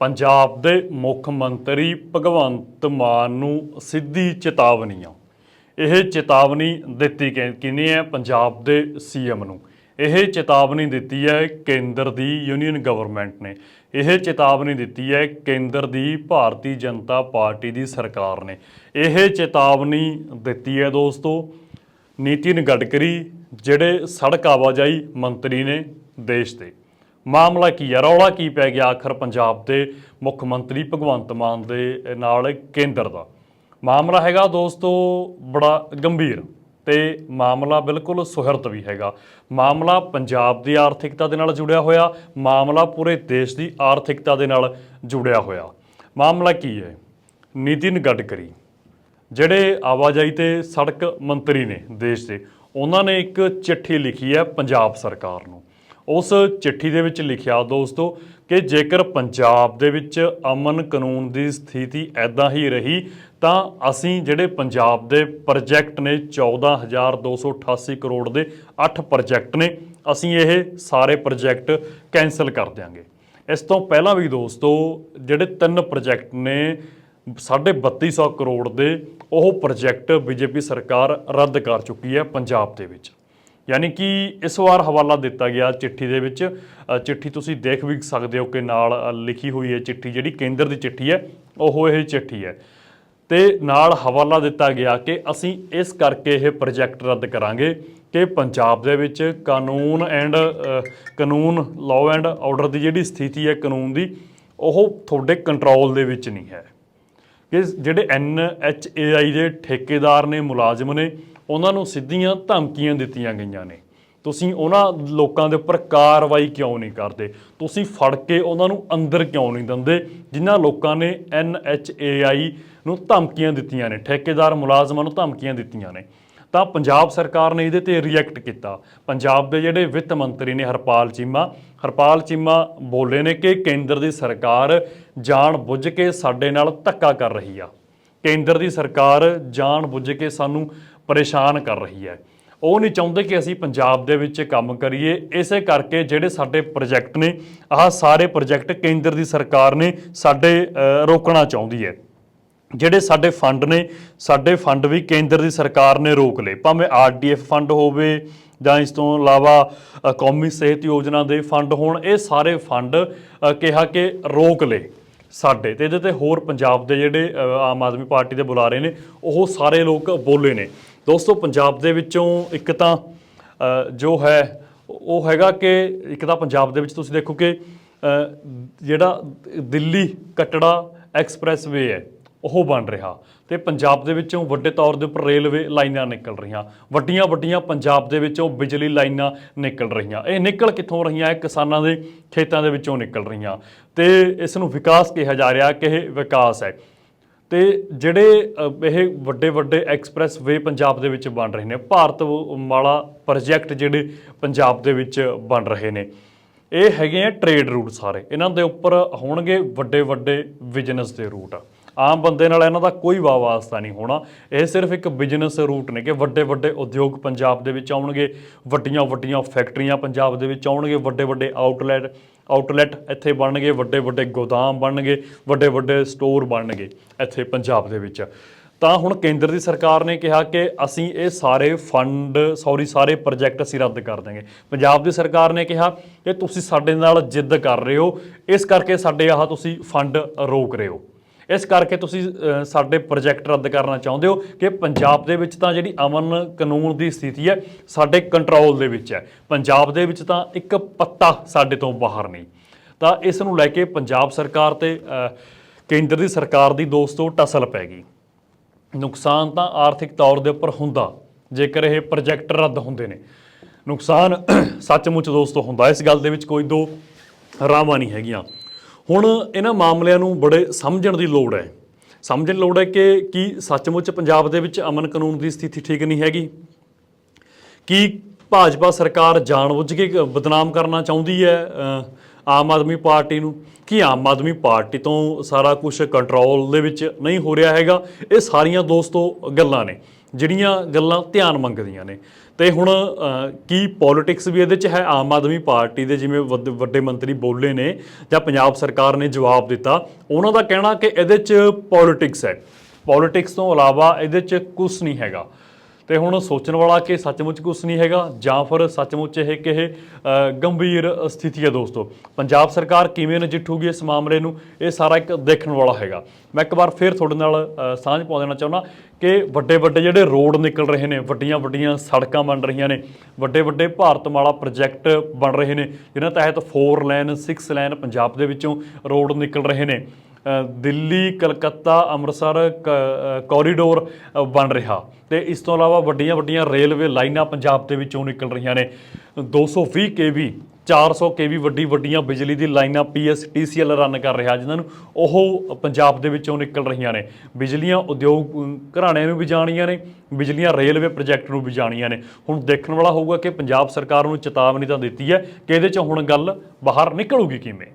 ਪੰਜਾਬ ਦੇ ਮੁੱਖ ਮੰਤਰੀ ਭਗਵੰਤ ਮਾਨ ਨੂੰ ਸਿੱਧੀ ਚੇਤਾਵਨੀ ਆ ਇਹ ਚੇਤਾਵਨੀ ਦਿੱਤੀ ਕਿ- ਹੈ? ਪੰਜਾਬ ਦੇ ਸੀਐਮ ਨੂੰ। ਇਹ ਚੇਤਾਵਨੀ ਦਿੱਤੀ ਹੈ ਕੇਂਦਰ ਦੀ ਯੂਨੀਅਨ ਗਵਰਨਮੈਂਟ ਨੇ। ਇਹ ਚੇਤਾਵਨੀ ਦਿੱਤੀ ਹੈ ਕੇਂਦਰ ਦੀ ਭਾਰਤੀ ਜਨਤਾ ਪਾਰਟੀ ਦੀ ਸਰਕਾਰ ਨੇ। ਇਹ ਚੇਤਾਵਨੀ ਦਿੱਤੀ ਹੈ ਦੋਸਤੋ, ਨਿਤਿਨ ਗਡਕਰੀ, ਜਿਹੜੇ ਸੜਕ ਆਵਾਜਾਈ ਮੰਤਰੀ ਨੇ ਦੇਸ਼ ਦੇ। ਮਾਮਲਾ ਕੀ ਹੈ ਰੌਲਾ ਕੀ ਪੈ ਗਿਆ ਆਖਰ ਪੰਜਾਬ ਦੇ ਮੁੱਖ ਮੰਤਰੀ ਭਗਵੰਤ ਮਾਨ ਦੇ ਨਾਲ ਕੇਂਦਰ ਦਾ? ਮਾਮਲਾ ਹੈਗਾ ਦੋਸਤੋ ਬੜਾ ਗੰਭੀਰ ਤੇ ਮਾਮਲਾ ਬਿਲਕੁਲ ਸੁਹਿਰਦ ਵੀ ਹੈਗਾ। ਮਾਮਲਾ ਪੰਜਾਬ ਦੀ ਆਰਥਿਕਤਾ ਦੇ ਨਾਲ ਜੁੜਿਆ ਹੋਇਆ, ਮਾਮਲਾ ਪੂਰੇ ਦੇਸ਼ ਦੀ ਆਰਥਿਕਤਾ ਦੇ ਨਾਲ ਜੁੜਿਆ ਹੋਇਆ। ਮਾਮਲਾ ਕੀ ਹੈ? ਨਿਤਿਨ ਗਡਕਰੀ, ਜਿਹੜੇ ਆਵਾਜਾਈ ਤੇ ਸੜਕ ਮੰਤਰੀ ਨੇ ਦੇਸ਼ ਦੇ, ਉਹਨਾਂ ਨੇ ਇੱਕ ਚਿੱਠੀ ਲਿਖੀ ਹੈ ਪੰਜਾਬ ਸਰਕਾਰ ਨੂੰ। ਉਸ ਚਿੱਠੀ ਦੇ ਵਿੱਚ ਲਿਖਿਆ ਦੋਸਤੋ ਕਿ ਜੇਕਰ ਪੰਜਾਬ ਦੇ ਵਿੱਚ ਅਮਨ ਕਾਨੂੰਨ ਦੀ ਸਥਿਤੀ ਐਦਾਂ ਹੀ ਰਹੀ, ਤਾਂ ਅਸੀਂ ਜਿਹੜੇ ਪੰਜਾਬ ਦੇ ਪ੍ਰੋਜੈਕਟ ਨੇ 14288 ਕਰੋੜ ਦੇ 8 ਪ੍ਰੋਜੈਕਟ ਨੇ, ਅਸੀਂ ਇਹ ਸਾਰੇ ਪ੍ਰੋਜੈਕਟ ਕੈਨਸਲ ਕਰ ਦਿਆਂਗੇ। ਇਸ ਤੋਂ ਪਹਿਲਾਂ ਵੀ ਦੋਸਤੋ, ਜਿਹੜੇ ਤਿੰਨ ਪ੍ਰੋਜੈਕਟ ਨੇ 3250 ਕਰੋੜ ਦੇ, ਉਹ ਪ੍ਰੋਜੈਕਟ ਬੀਜੇਪੀ ਸਰਕਾਰ ਰੱਦ ਕਰ ਚੁੱਕੀ ਹੈ ਪੰਜਾਬ ਦੇ ਵਿੱਚ। ਯਾਨੀ ਕਿ ਇਸ ਵਾਰ ਹਵਾਲਾ ਦਿੱਤਾ ਗਿਆ ਚਿੱਠੀ ਦੇ ਵਿੱਚ। ਚਿੱਠੀ ਤੁਸੀਂ ਦੇਖ ਵੀ ਸਕਦੇ ਹੋ ਕਿ ਨਾਲ ਲਿਖੀ ਹੋਈ ਹੈ ਚਿੱਠੀ, ਜਿਹੜੀ ਕੇਂਦਰ ਦੀ ਚਿੱਠੀ ਹੈ, ਉਹ ਇਹ ਚਿੱਠੀ ਹੈ। ਤੇ ਨਾਲ ਹਵਾਲਾ ਦਿੱਤਾ ਗਿਆ ਕਿ ਅਸੀਂ ਇਸ ਕਰਕੇ ਇਹ ਪ੍ਰੋਜੈਕਟ ਰੱਦ ਕਰਾਂਗੇ ਕਿ ਪੰਜਾਬ ਦੇ ਵਿੱਚ ਕਾਨੂੰਨ ਐਂਡ ਕਾਨੂੰਨ ਲਾਅ ਐਂਡ ਆਰਡਰ ਦੀ ਜਿਹੜੀ ਸਥਿਤੀ ਹੈ ਕਾਨੂੰਨ ਦੀ, ਉਹ ਤੁਹਾਡੇ ਕੰਟਰੋਲ ਦੇ ਵਿੱਚ ਨਹੀਂ ਹੈ। ਕਿ ਜਿਹੜੇ ਐਨਐਚਏਆਈ ਦੇ ਠੇਕੇਦਾਰ ਨੇ, ਮੁਲਾਜ਼ਮ ਨੇ ਉਹਨਾਂ ਨੂੰ ਸਿੱਧੀਆਂ ਧਮਕੀਆਂ ਦਿੱਤੀਆਂ ਗਈਆਂ ਨੇ। ਤੁਸੀਂ ਉਹਨਾਂ ਲੋਕਾਂ ਦੇ ਉੱਪਰ ਕਾਰਵਾਈ ਕਿਉਂ ਨਹੀਂ ਕਰਦੇ? ਤੁਸੀਂ ਫੜ ਕੇ ਉਹਨਾਂ ਨੂੰ ਅੰਦਰ ਕਿਉਂ ਨਹੀਂ ਦਿੰਦੇ? ਜਿਨ੍ਹਾਂ ਲੋਕਾਂ ਨੇ ਐਨਐਚਏਆਈ ਨੂੰ ਧਮਕੀਆਂ ਦਿੱਤੀਆਂ ਨੇ, ਠੇਕੇਦਾਰ ਮੁਲਾਜ਼ਮਾਂ ਨੂੰ ਧਮਕੀਆਂ ਦਿੱਤੀਆਂ ਨੇ। ਤਾਂ ਪੰਜਾਬ ਸਰਕਾਰ ਨੇ ਇਹਦੇ ਤੇ ਰਿਐਕਟ ਕੀਤਾ। ਪੰਜਾਬ ਦੇ ਜਿਹੜੇ ਵਿੱਤ ਮੰਤਰੀ ਨੇ ਹਰਪਾਲ ਚੀਮਾ ਹਰਪਾਲ ਚੀਮਾ ਬੋਲੇ ਨੇ ਕਿ ਕੇਂਦਰ ਦੀ ਸਰਕਾਰ ਜਾਣ ਬੁੱਝ ਕੇ ਸਾਡੇ ਨਾਲ ਧੱਕਾ ਕਰ ਰਹੀ ਆ। ਕੇਂਦਰ ਦੀ ਸਰਕਾਰ ਜਾਣ ਬੁੱਝ ਕੇ ਸਾਨੂੰ ਪਰੇਸ਼ਾਨ ਕਰ ਰਹੀ ਹੈ। ਉਹ ਨਹੀਂ ਚਾਹੁੰਦੇ ਕਿ ਅਸੀਂ ਪੰਜਾਬ ਦੇ ਵਿੱਚ ਕੰਮ ਕਰੀਏ। ਇਸੇ ਕਰਕੇ ਜਿਹੜੇ ਸਾਡੇ ਪ੍ਰੋਜੈਕਟ ਨੇ, ਆਹ ਸਾਰੇ ਪ੍ਰੋਜੈਕਟ ਕੇਂਦਰ ਦੀ ਸਰਕਾਰ ਨੇ ਸਾਡੇ ਰੋਕਣਾ ਚਾਹੁੰਦੀ ਹੈ। ਜਿਹੜੇ ਸਾਡੇ ਫੰਡ ਨੇ, ਸਾਡੇ ਫੰਡ ਵੀ ਕੇਂਦਰ ਦੀ ਸਰਕਾਰ ਨੇ ਰੋਕ ਲਏ। ਭਾਵੇਂ ਆਰਡੀਐਫ ਫੰਡ ਹੋਵੇ ਜਾਂ ਇਸ ਤੋਂ ਇਲਾਵਾ ਕੌਮੀ ਸਿਹਤ ਯੋਜਨਾ ਦੇ ਫੰਡ ਹੋਣ, ਇਹ ਸਾਰੇ ਫੰਡ ਕਿਹਾ ਕਿ ਰੋਕ ਲਏ ਸਾਡੇ ਤੇ। ਇਹਦੇ ਤੇ ਹੋਰ ਪੰਜਾਬ ਦੇ ਜਿਹੜੇ ਆਮ ਆਦਮੀ ਪਾਰਟੀ ਦੇ ਬੁਲਾਰੇ ਨੇ, ਉਹ ਸਾਰੇ ਲੋਕ ਬੋਲੇ ਨੇ। ਦੋਸਤੋ, ਪੰਜਾਬ ਦੇ ਵਿੱਚੋਂ ਇੱਕ ਤਾਂ ਜੋ ਹੈ, ਉਹ ਹੈਗਾ ਕਿ ਇੱਕ ਤਾਂ ਪੰਜਾਬ ਦੇ ਵਿੱਚ ਤੁਸੀਂ ਦੇਖੋ ਕਿ ਜਿਹੜਾ ਦਿੱਲੀ ਕਟੜਾ ਐਕਸਪ੍ਰੈਸਵੇ ਹੈ, ਉਹ ਬਣ ਰਿਹਾ। ਤੇ ਪੰਜਾਬ ਦੇ ਵਿੱਚੋਂ ਵੱਡੇ ਤੌਰ ਦੇ ਉੱਪਰ ਰੇਲਵੇ ਲਾਈਨਾਂ ਨਿਕਲ ਰਹੀਆਂ। ਵੱਡੀਆਂ ਵੱਡੀਆਂ ਪੰਜਾਬ ਦੇ ਵਿੱਚੋਂ ਬਿਜਲੀ ਲਾਈਨਾਂ ਨਿਕਲ ਰਹੀਆਂ। ਇਹ ਨਿਕਲ ਕਿੱਥੋਂ ਰਹੀਆਂ? ਇਹ ਕਿਸਾਨਾਂ ਦੇ ਖੇਤਾਂ ਦੇ ਵਿੱਚੋਂ ਨਿਕਲ ਰਹੀਆਂ। ਤੇ ਇਸ ਨੂੰ ਵਿਕਾਸ ਕਿਹਾ ਜਾ ਰਿਹਾ ਕਿ ਇਹ ਵਿਕਾਸ ਹੈ। ਤੇ ਜਿਹੜੇ ਅ, ਇਹ ਵੱਡੇ ਵੱਡੇ ਐਕਸਪ੍ਰੈਸ ਵੇ ਪੰਜਾਬ ਦੇ ਵਿੱਚ ਬਣ ਰਹੇ ਨੇ ਭਾਰਤ ਮਾਲਾ ਪ੍ਰੋਜੈਕਟ ਜਿਹੜੇ ਪੰਜਾਬ ਦੇ ਵਿੱਚ ਬਣ ਰਹੇ ਨੇ ਇਹ ਹੈਗੇ ਆ ਟ੍ਰੇਡ ਰੂਟ ਸਾਰੇ। ਇਹਨਾਂ ਦੇ ਉੱਪਰ ਹੋਣਗੇ ਵੱਡੇ ਵੱਡੇ ਬਿਜ਼ਨਸ ਦੇ ਰੂਟ ਆਮ ਬੰਦੇ ਨਾਲ ਇਹਨਾਂ ਦਾ ਕੋਈ ਵਾ ਵਾਸਤਾ ਨਹੀਂ ਹੋਣਾ। ਇਹ ਸਿਰਫ ਇੱਕ ਬਿਜ਼ਨਸ ਰੂਟ ਨੇ ਕਿ ਵੱਡੇ ਵੱਡੇ ਉਦਯੋਗ ਪੰਜਾਬ ਦੇ ਵਿੱਚ ਆਉਣਗੇ ਵੱਡੀਆਂ ਵੱਡੀਆਂ ਫੈਕਟਰੀਆਂ ਪੰਜਾਬ ਦੇ ਵਿੱਚ ਆਉਣਗੇ ਵੱਡੇ ਵੱਡੇ ਆਊਟਲੈਟ ਆਊਟਲੈਟ ਇੱਥੇ ਬਣਨਗੇ ਵੱਡੇ ਵੱਡੇ ਗੋਦਾਮ ਬਣਨਗੇ ਵੱਡੇ ਵੱਡੇ ਸਟੋਰ ਬਣਨਗੇ ਇੱਥੇ ਪੰਜਾਬ ਦੇ ਵਿੱਚ। ਤਾਂ ਹੁਣ ਕੇਂਦਰ ਦੀ ਸਰਕਾਰ ਨੇ ਕਿਹਾ ਕਿ ਅਸੀਂ ਇਹ ਸਾਰੇ ਫੰਡ, ਸੌਰੀ, ਸਾਰੇ ਪ੍ਰੋਜੈਕਟ ਅਸੀਂ ਰੱਦ ਕਰ ਦਾਂਗੇ ਪੰਜਾਬ ਦੀ ਸਰਕਾਰ ਨੇ ਕਿਹਾ ਕਿ ਤੁਸੀਂ ਸਾਡੇ ਨਾਲ ਜਿੱਦ ਕਰ ਰਹੇ ਹੋ, ਇਸ ਕਰਕੇ ਸਾਡੇ ਆਹ ਤੁਸੀਂ ਫੰਡ ਰੋਕ ਰਹੇ ਹੋ। ਇਸ ਕਰਕੇ ਤੁਸੀਂ ਸਾਡੇ ਪ੍ਰੋਜੈਕਟ ਰੱਦ ਕਰਨਾ ਚਾਹੁੰਦੇ ਹੋ ਕਿ ਪੰਜਾਬ ਦੇ ਵਿੱਚ ਤਾਂ ਜਿਹੜੀ ਅਮਨ ਕਾਨੂੰਨ ਦੀ ਸਥਿਤੀ ਹੈ ਸਾਡੇ ਕੰਟਰੋਲ ਦੇ ਵਿੱਚ ਹੈ। ਪੰਜਾਬ ਦੇ ਵਿੱਚ ਤਾਂ ਇੱਕ ਪੱਤਾ ਸਾਡੇ ਤੋਂ ਬਾਹਰ ਨਹੀਂ। ਤਾਂ ਇਸ ਨੂੰ ਲੈ ਕੇ ਪੰਜਾਬ ਸਰਕਾਰ ਤੇ ਕੇਂਦਰ ਦੀ ਸਰਕਾਰ ਦੀ ਦੋਸਤੋ ਟਸਲ ਪੈ ਗਈ। ਨੁਕਸਾਨ ਤਾਂ ਆਰਥਿਕ ਤੌਰ ਦੇ ਉੱਪਰ ਹੁੰਦਾ, ਜੇਕਰ ਇਹ ਪ੍ਰੋਜੈਕਟ ਰੱਦ ਹੁੰਦੇ ਨੇ। ਨੁਕਸਾਨ ਸੱਚਮੁੱਚ ਦੋਸਤੋ ਹੁੰਦਾ, ਇਸ ਗੱਲ ਦੇ ਵਿੱਚ ਕੋਈ ਦੋ ਰਾਵਾਂ ਨਹੀਂ ਹੈਗੀਆਂ। ਹੁਣ ਇਹਨਾਂ ਮਾਮਲਿਆਂ ਨੂੰ ਬੜੇ ਸਮਝਣ ਦੀ ਲੋੜ ਹੈ। ਸਮਝਣ ਦੀ ਲੋੜ ਹੈ ਕਿ ਕੀ ਸੱਚਮੁੱਚ ਪੰਜਾਬ ਦੇ ਵਿੱਚ ਅਮਨ ਕਾਨੂੰਨ ਦੀ ਸਥਿਤੀ ਠੀਕ ਨਹੀਂ ਹੈਗੀ। ਕੀ ਭਾਜਪਾ ਸਰਕਾਰ ਜਾਣਬੁੱਝ ਕੇ ਬਦਨਾਮ ਕਰਨਾ ਚਾਹੁੰਦੀ ਹੈ ਆਮ ਆਦਮੀ ਪਾਰਟੀ ਨੂੰ? ਕੀ ਆਮ ਆਦਮੀ ਪਾਰਟੀ ਤੋਂ ਸਾਰਾ ਕੁਝ ਕੰਟਰੋਲ ਦੇ ਵਿੱਚ ਨਹੀਂ ਹੋ ਰਿਹਾ ਹੈਗਾ? ਇਹ ਸਾਰੀਆਂ ਦੋਸਤੋ ਗੱਲਾਂ ਨੇ। ਜਿਹੜੀਆਂ ਗੱਲਾਂ ਧਿਆਨ ਮੰਗਦੀਆਂ ਨੇ। ਤੇ ਹੁਣ ਕੀ ਪੋਲਿਟਿਕਸ ਵੀ ਇਹਦੇ ਚ ਹੈ? ਆਮ ਆਦਮੀ ਪਾਰਟੀ ਦੇ ਜਿਵੇਂ ਵੱਡ- ਵੱਡੇ ਮੰਤਰੀ ਬੋਲੇ ਨੇ ਜਾਂ ਪੰਜਾਬ ਸਰਕਾਰ ਨੇ ਜਵਾਬ ਦਿੱਤਾ, ਉਹਨਾਂ ਦਾ ਕਹਿਣਾ ਕਿ ਇਹਦੇ ਚ ਪੋਲਿਟਿਕਸ ਹੈ। ਪੋਲਿਟਿਕਸ ਤੋਂ ਇਲਾਵਾ ਇਹਦੇ ਚ ਕੁਝ ਨਹੀਂ ਹੈਗਾ। ਤੇ ਹੁਣ ਸੋਚਣ ਵਾਲਾ ਕਿ ਸੱਚਮੁੱਚ ਕੁਝ ਨਹੀਂ ਹੈਗਾ ਜਾਂ ਫਿਰ ਸੱਚਮੁੱਚ ਇਹ ਕਿ ਇਹ ਗੰਭੀਰ ਸਥਿਤੀ ਹੈ ਦੋਸਤੋ। ਪੰਜਾਬ ਸਰਕਾਰ ਕਿਵੇਂ ਨਜਿੱਠੂਗੀ ਇਸ ਮਾਮਲੇ ਨੂੰ, ਇਹ ਸਾਰਾ ਇੱਕ ਦੇਖਣ ਵਾਲਾ ਹੈਗਾ। ਮੈਂ ਇੱਕ ਵਾਰ ਫੇਰ ਤੁਹਾਡੇ ਨਾਲ ਸਾਂਝ ਪਾ ਦੇਣਾ ਚਾਹੁੰਦਾ ਕਿ ਵੱਡੇ ਵੱਡੇ ਜਿਹੜੇ ਰੋਡ ਨਿਕਲ ਰਹੇ ਨੇ ਵੱਡੀਆਂ ਵੱਡੀਆਂ ਸੜਕਾਂ ਬਣ ਰਹੀਆਂ ਨੇ ਵੱਡੇ ਵੱਡੇ ਭਾਰਤਮਾਲਾ ਪ੍ਰੋਜੈਕਟ ਬਣ ਰਹੇ ਨੇ, ਜਿਨ੍ਹਾਂ ਤਹਿਤ 4 ਲੈਨ 6 ਲੈਨ ਪੰਜਾਬ ਦੇ ਵਿੱਚੋਂ ਰੋਡ ਨਿਕਲ ਰਹੇ ਨੇ। ਦਿੱਲੀ, ਕਲਕੱਤਾ, ਅੰਮ੍ਰਿਤਸਰ ਕ- ਕੋਰੀਡੋਰ ਬਣ ਰਿਹਾ। ਤੇ ਇਸ ਤੋਂ ਇਲਾਵਾ ਵੱਡੀਆਂ ਵੱਡੀਆਂ ਰੇਲਵੇ ਲਾਈਨਾਂ ਪੰਜਾਬ ਦੇ ਵਿੱਚੋਂ ਨਿਕਲ ਰਹੀਆਂ ਨੇ। 220 ਕੇਵੀ 400 ਕੇਵੀ ਵੱਡੀ ਵੱਡੀਆਂ ਬਿਜਲੀ ਦੀ ਲਾਈਨਾਂ ਪੀਐਸਟੀਸੀਐਲ ਰਨ ਕਰ ਰਿਹਾ, ਜਿਨ੍ਹਾਂ ਨੂੰ ਉਹ ਪੰਜਾਬ ਦੇ ਵਿੱਚੋਂ ਨਿਕਲ ਰਹੀਆਂ ਨੇ। ਬਿਜਲੀਆਂ ਉਦਯੋਗ ਘਰਾਣਿਆਂ ਨੂੰ ਵੀ ਜਾਣੀਆਂ ਨੇ, ਬਿਜਲੀਆਂ ਰੇਲਵੇ ਪ੍ਰੋਜੈਕਟ ਨੂੰ ਵੀ ਜਾਣੀਆਂ ਨੇ। ਹੁਣ ਦੇਖਣ ਵਾਲਾ ਹੋਊਗਾ ਕਿ ਪੰਜਾਬ ਸਰਕਾਰ ਨੂੰ ਚੇਤਾਵਨੀ ਤਾਂ ਦਿੱਤੀ ਹੈ, ਕਿ ਇਹਦੇ ਚ ਹੁਣ ਗੱਲ ਬਾਹਰ ਨਿਕਲੂਗੀ ਕਿਵੇਂ?